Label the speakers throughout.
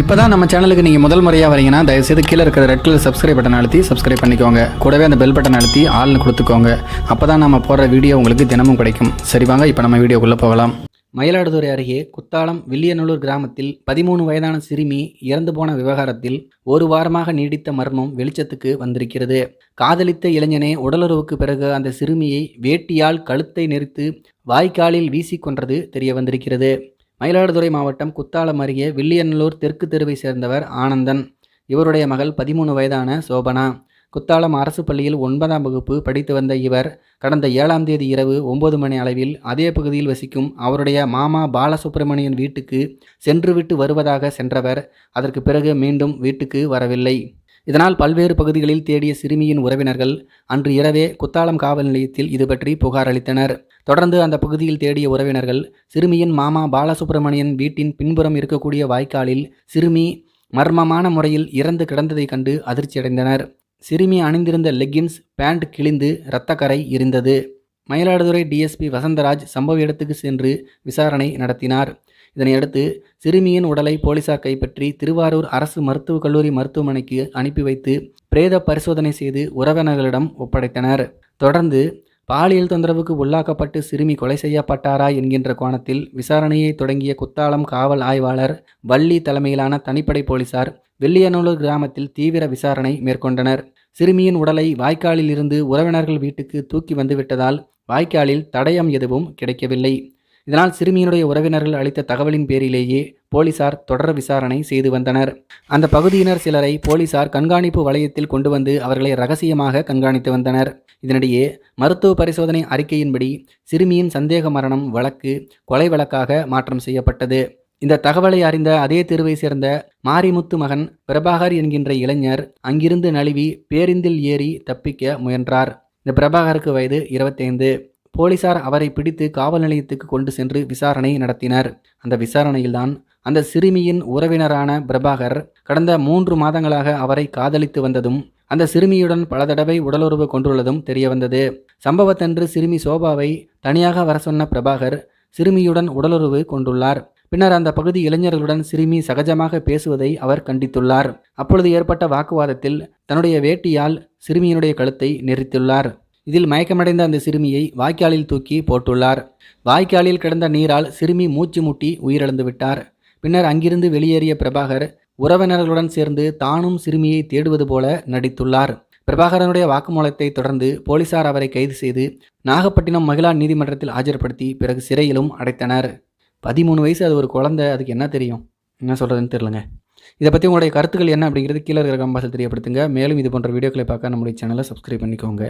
Speaker 1: இப்போ தான் நம்ம சேனலுக்கு நீங்கள் முதல் முறையாக வரீங்கன்னா தயவுசெய்து கீழே இருக்கிற ரெட் கலர் சப்ஸ்கிரைப் பட்டன் அழுத்தி சப்ஸ்கிரைப் பண்ணிக்கோங்க. கூடவே அந்த பெல் பட்டன் அழுத்தி ஆள்னு கொடுத்துக்கோங்க. அப்போ தான் நம்ம போடுற வீடியோ உங்களுக்கு தினமும் கிடைக்கும். சரி வாங்க இப்போ நம்ம வீடியோக்குள்ளே போகலாம். மயிலாடுதுறை அருகே குத்தாலம் வில்லியநல்லூர் கிராமத்தில் பதிமூணு வயதான சிறுமி இறந்து போன விவகாரத்தில் ஒரு வாரமாக நீடித்த மர்மம் வெளிச்சத்துக்கு வந்திருக்கிறது. காதலித்த இளைஞனே உடலுறவுக்கு பிறகு அந்த சிறுமியை வேட்டியால் கழுத்தை நெரித்து வாய்க்காலில் வீசிக்கொன்றது தெரிய வந்திருக்கிறது. மயிலாடுதுறை மாவட்டம் குத்தாலம் அருகே வில்லியநல்லூர் தெற்கு தெருவை சேர்ந்தவர் ஆனந்தன். இவருடைய மகள் பதிமூணு வயதான சோபனா. குத்தாலம் அரசு பள்ளியில் ஒன்பதாம் வகுப்பு படித்து வந்த இவர் கடந்த ஏழாம் தேதி இரவு ஒன்பது மணி அளவில் அதே பகுதியில் வசிக்கும் அவருடைய மாமா பாலசுப்பிரமணியன் வீட்டுக்கு சென்றுவிட்டு வருவதாக சென்றவர். அதற்கு பிறகு மீண்டும் வீட்டுக்கு வரவில்லை. இதனால் பல்வேறு பகுதிகளில் தேடிய சிறுமியின் உறவினர்கள் அன்று இரவே குத்தாலம் காவல் நிலையத்தில் இது பற்றி புகார் அளித்தனர். தொடர்ந்து அந்த பகுதியில் தேடிய உறவினர்கள் சிறுமியின் மாமா பாலசுப்பிரமணியன் வீட்டின் பின்புறம் இருக்கக்கூடிய வாய்க்காலில் சிறுமி மர்மமான முறையில் இறந்து கிடந்ததைக் கண்டு அதிர்ச்சியடைந்தனர். சிறுமி அணிந்திருந்த லெக்கின்ஸ் பேண்ட் கிழிந்து இரத்தக்கரை இருந்தது மயிலாடுதுறை டிஎஸ்பி வசந்தராஜ் சம்பவ இடத்துக்கு சென்று விசாரணை நடத்தினார். இதனையடுத்து சிறுமியின் உடலை போலீசார் கைப்பற்றி திருவாரூர் அரசு மருத்துவக் கல்லூரி மருத்துவமனைக்கு அனுப்பி வைத்து பிரேத பரிசோதனை செய்து உறவினர்களிடம் ஒப்படைத்தனர். தொடர்ந்து பாலியல் தொந்தரவுக்கு உள்ளாக்கப்பட்டு சிறுமி கொலை செய்யப்பட்டாரா என்கின்ற கோணத்தில் விசாரணையை தொடங்கிய குத்தாலம் காவல் ஆய்வாளர் வள்ளி தலைமையிலான தனிப்படை போலீசார் வெள்ளியனூர் கிராமத்தில் தீவிர விசாரணை மேற்கொண்டனர். சிறுமியின் உடலை வாய்க்காலில் இருந்து உறவினர்கள் வீட்டுக்கு தூக்கி வந்துவிட்டதால் வாய்க்காலில் தடயம் எதுவும் கிடைக்கவில்லை. இதனால் சிறுமியினுடைய உறவினர்கள் அளித்த தகவலின் பேரிலேயே போலீசார் தொடர் விசாரணை செய்து வந்தனர். அந்த பகுதியினர் சிலரை போலீசார் கண்காணிப்பு வளையத்தில் கொண்டு வந்து அவர்களை ரகசியமாக கண்காணித்து வந்தனர். இதனிடையே மருத்துவ பரிசோதனை அறிக்கையின்படி சிறுமியின் சந்தேக மரணம் வழக்கு கொலை வழக்காக மாற்றம் செய்யப்பட்டது. இந்த தகவலை அறிந்த அதே தெருவை சேர்ந்த மாரிமுத்து மகன் பிரபாகர் என்கின்ற இளைஞர் அங்கிருந்து நழுவி பேருந்தில் ஏறி தப்பிக்க முயன்றார். இந்த பிரபாகருக்கு வயது இருபத்தைந்து. போலீசார் அவரை பிடித்து காவல் நிலையத்துக்கு கொண்டு சென்று விசாரணை நடத்தினர். அந்த விசாரணையில்தான் அந்த சிறுமியின் உறவினரான பிரபாகர் கடந்த மூன்று மாதங்களாக அவரை காதலித்து வந்ததும் அந்த சிறுமியுடன் பல தடவை உடலுறவு கொண்டுள்ளதும் தெரியவந்தது. சம்பவத்தன்று சிறுமி சோபாவை தனியாக வர சொன்ன பிரபாகர் சிறுமியுடன் உடலுறவு கொண்டுள்ளார். பின்னர் அந்த பகுதி இளைஞர்களுடன் சிறுமி சகஜமாக பேசுவதை அவர் கண்டித்துள்ளார். அப்பொழுது ஏற்பட்ட வாக்குவாதத்தில் தன்னுடைய வேட்டியால் சிறுமியினுடைய கழுத்தை நெரித்துள்ளார். இதில் மயக்கமடைந்த அந்த சிறுமியை வாய்க்காலில் தூக்கி போட்டுள்ளார். வாய்க்காலில் கிடந்த நீரால் சிறுமி மூச்சு முட்டி உயிரிழந்து விட்டார். பின்னர் அங்கிருந்து வெளியேறிய பிரபாகர் உறவினர்களுடன் சேர்ந்து தானும் சிறுமியை தேடுவது போல நடித்துள்ளார். பிரபாகரனுடைய வாக்குமூலத்தை தொடர்ந்து போலீசார் அவரை கைது செய்து நாகப்பட்டினம் மகிழா நீதிமன்றத்தில் ஆஜர்படுத்தி பிறகு சிறையிலும் அடைத்தனர். பதிமூணு வயசு அது ஒரு குழந்தை அதுக்கு என்ன தெரியும்? என்ன சொல்கிறதுன்னு தெரிலங்க இதை பற்றி உங்களுடைய கருத்துக்கள் என்ன அப்படிங்கிறது கீழே இருக்கிற கம்பாசில் தெரியப்படுத்துங்க. மேலும் இது போன்ற வீடியோக்களை பார்க்க நம்முடைய சேனலை சப்ஸ்கிரைப் பண்ணிக்கோங்க.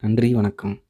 Speaker 1: நன்றி வணக்கம்.